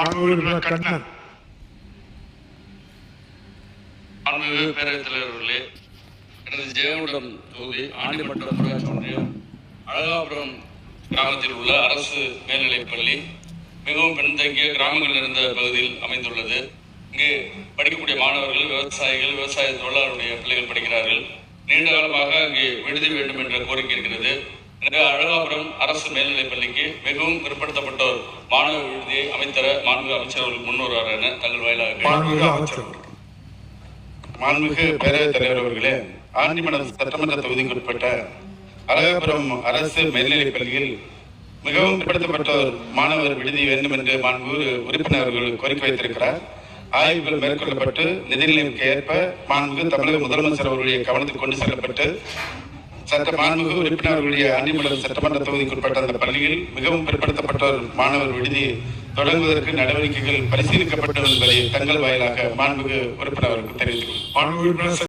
உறுப்பினர் கண்ணன். மாண்புமிகு பேரவைத் தலைவர்களே எனது ஜெயங்கொண்டம் தொகுதி ஆண்டிமட்டம் ஊராட்சி ஒன்றியம் அழகாபுரம் கிராமத்தில் உள்ள அரசு மேல்நிலைப் பள்ளி மிகவும் பின்தங்கிய கிராமங்கள் நிறைந்த பகுதியில் அமைந்துள்ளது. இங்கு படிக்கக்கூடிய மாணவர்கள் விவசாயிகள் விவசாய தொழிலாளருடைய பிள்ளைகள் படிக்கிறார்கள். நீண்ட காலமாக இங்கே விடுதி வேண்டும் என்ற கோரிக்கை இருக்கிறது. எனவே அழகாபுரம் அரசு மேல்நிலைப் பள்ளிக்கு மிகவும் பிற்படுத்தப்பட்டோர் மாணவர் விடுதியை அமைத்தர மாண்பு அமைச்சர்கள் முன்வருவார் என தங்கள் வாயிலாக மாண்புமிகு அமைச்சர் மாண்புமிகு பேரவைத் தலைவர் அவர்களே ஆண்டிமடம் சட்டமன்ற தொகுதிக்கு உட்பட்ட அழகாபுரம் அரசு மேல்நிலைப் பள்ளியில் மிகவும் பிற்படுத்தப்பட்டோர் மாணவர் விடுதி வேண்டும் என்று மாண்பு உறுப்பினர்கள் கோரிக்கை வைத்திருக்கிறார். ஆய்வுகள் மேற்கொள்ளப்பட்டு நிதிநிலைக்கு ஏற்ப மாண்பு தமிழக முதலமைச்சர் அவர்களுடைய கவனத்துக்கு கொண்டு செல்லப்பட்டு சட்ட உறுப்பினர்களுடைய அன்னிமலர் சட்டமன்ற தொகுதிக்குட்பட்ட அந்த பள்ளியில் மிகவும் பிற்படுத்தப்பட்டோர் மாணவர் விடுதி தொடங்குவதற்கு நடவடிக்கைகள் பரிசீலிக்கப்பட்டு என்பதை தங்கள் வாயிலாக மாண்புமிகு உறுப்பினர்களுக்கு தெரிவித்துள்ளேன் மாண்பு